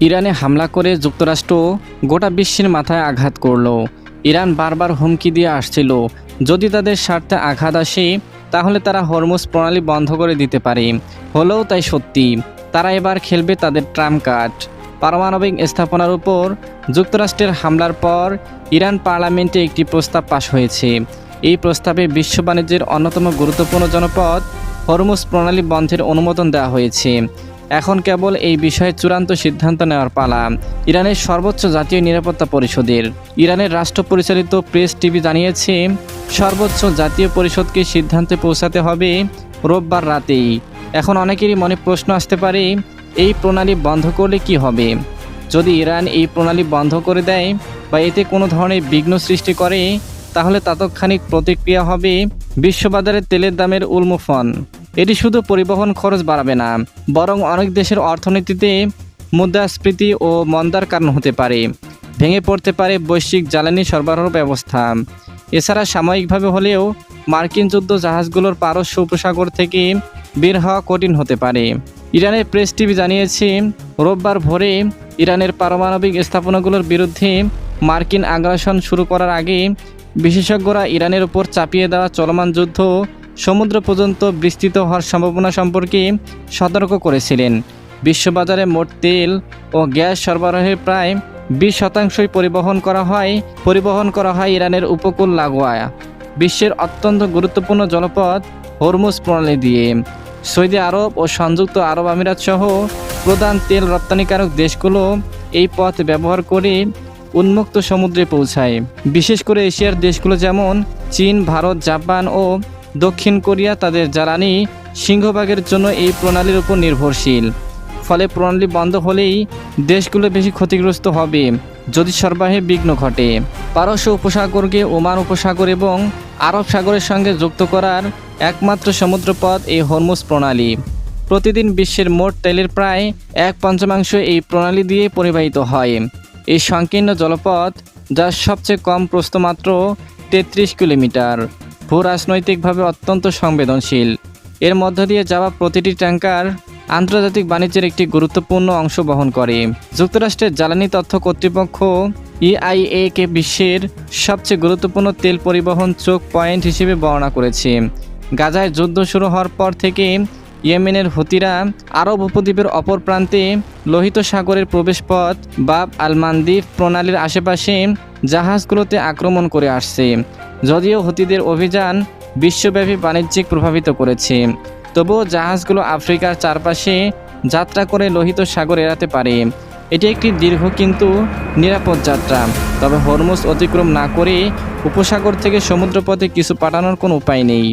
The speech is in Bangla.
ইরানে হামলা করে যুক্তরাষ্ট্র গোটা বিশ্বের মাথায় আঘাত করল। ইরান বারবার হুমকি দিয়ে আসছিল। যদি তাদের স্বার্থে আঘাত আসে, তাহলে তারা হরমুজ প্রণালী বন্ধ করে দিতে পারে। হলেও তাই সত্যি। তারা এবার খেলবে তাদের ট্রাম কার্ড। পারমাণবিক স্থাপনার উপর যুক্তরাষ্ট্রের হামলার পর ইরান পার্লামেন্টে একটি প্রস্তাব পাশ হয়েছে। এই প্রস্তাবে বিশ্ব বাণিজ্যের অন্যতম গুরুত্বপূর্ণ জনপদ হরমুজ প্রণালী বন্ধের অনুমোদন দেওয়া হয়েছে। এখন কেবল এই বিষয়ে চূড়ান্ত সিদ্ধান্ত নেওয়ার পালা, ইরানের সর্বোচ্চ জাতীয় নিরাপত্তা পরিষদের। ইরানের রাষ্ট্র পরিচালিত প্রেস টিভি জানিয়েছে, সর্বোচ্চ জাতীয় পরিষদকে সিদ্ধান্তে পৌঁছাতে হবে রোববার রাতেই। এখন অনেকেরই মনে প্রশ্ন আসতে পারে, এই প্রণালী বন্ধ করলে কি হবে? যদি ইরান এই প্রণালী বন্ধ করে দেয় বা এতে কোনো ধরনের বিঘ্ন সৃষ্টি করে, তাহলে তাৎক্ষণিক প্রতিক্রিয়া হবে বিশ্ববাজারে তেলের দামের উন্মোফন এটি শুধু পরিবহন খরচ বাড়াবে না, বরং অনেক দেশের অর্থনীতিতে মুদ্রাস্ফীতি ও মন্দার কারণ হতে পারে। ভেঙে পড়তে পারে বৈশ্বিক জ্বালানি সরবরাহ ব্যবস্থা। এছাড়া সাময়িকভাবে হলেও মার্কিন যুদ্ধ জাহাজগুলোর পারস্য উপসাগর থেকে বের হওয়া কঠিন হতে পারে। ইরানের প্রেস টিভি জানিয়েছে, রোববার ভোরে ইরানের পারমাণবিক স্থাপনাগুলোর বিরুদ্ধে মার্কিন আগ্রাসন শুরু করার আগে বিশেষজ্ঞরা ইরানের উপর চাপিয়ে দেওয়া চলমান যুদ্ধ সমুদ্র পর্যন্ত বিস্তৃত হওয়ার সম্ভাবনা সম্পর্কে সতর্ক করেছিলেন। বিশ্ববাজারে মোট তেল ও গ্যাস সরবরাহের প্রায় বিশ শতাংশই পরিবহন করা হয়, পরিবহন করা হয় ইরানের উপকূল লাগোয়া, বিশ্বের অত্যন্ত গুরুত্বপূর্ণ জলপথ হরমুজ প্রণালী দিয়ে। সৌদি আরব ও সংযুক্ত আরব আমিরাত সহ প্রধান তেল রপ্তানিকারক দেশগুলো এই পথ ব্যবহার করে উন্মুক্ত সমুদ্রে পৌঁছায়। বিশেষ করে এশিয়ার দেশগুলো যেমন চীন, ভারত, জাপান ও দক্ষিণ কোরিয়া তাদের জ্বালানি সিংহভাগের জন্য এই প্রণালীর উপর নির্ভরশীল। ফলে প্রণালী বন্ধ হলেই দেশগুলো বেশি ক্ষতিগ্রস্ত হবে, যদি সরবরাহে বিঘ্ন ঘটে। পারস্য উপসাগরকে ওমান উপসাগর এবং আরব সাগরের সঙ্গে যুক্ত করার একমাত্র সমুদ্রপথ এই হরমুজ প্রণালী। প্রতিদিন বিশ্বের মোট তেলের প্রায় এক পঞ্চমাংশ এই প্রণালী দিয়ে পরিবাহিত হয়। এই সংকীর্ণ জলপথ, যার সবচেয়ে কম প্রস্থ মাত্র তেত্রিশ কিলোমিটার। ভূ রাজনৈতিকভাবে অত্যন্ত সংবেদনশীল। এর মধ্য দিয়ে যাওয়া প্রতিটি ট্যাঙ্কার আন্তর্জাতিক বাণিজ্যের একটি গুরুত্বপূর্ণ অংশ বহন করে। যুক্তরাষ্ট্রের জ্বালানি তথ্য কর্তৃপক্ষ ইআইএ কে বিশ্বের সবচেয়ে গুরুত্বপূর্ণ তেল পরিবহন চোখ পয়েন্ট হিসেবে বর্ণনা করেছে। গাজায় যুদ্ধ শুরু হওয়ার পর থেকে ইয়েমেনের হুতিরা আরব উপদ্বীপের অপর প্রান্তে লোহিত সাগরের প্রবেশপথ বাব আল মানদ্বীপ প্রণালীর আশেপাশে জাহাজগুলোতে আক্রমণ করে আসছে। যদিও হুতিদের অভিযান বিশ্বব্যাপী বাণিজ্যিক প্রভাবিত করেছে, তবুও জাহাজগুলো আফ্রিকার চারপাশে যাত্রা করে লোহিত সাগর এড়াতে পারে। এটি একটি দীর্ঘ কিন্তু নিরাপদ যাত্রা, তবে হরমুজ অতিক্রম না করে উপসাগর থেকে সমুদ্রপথে কিছু পাঠানোর কোনো উপায় নেই।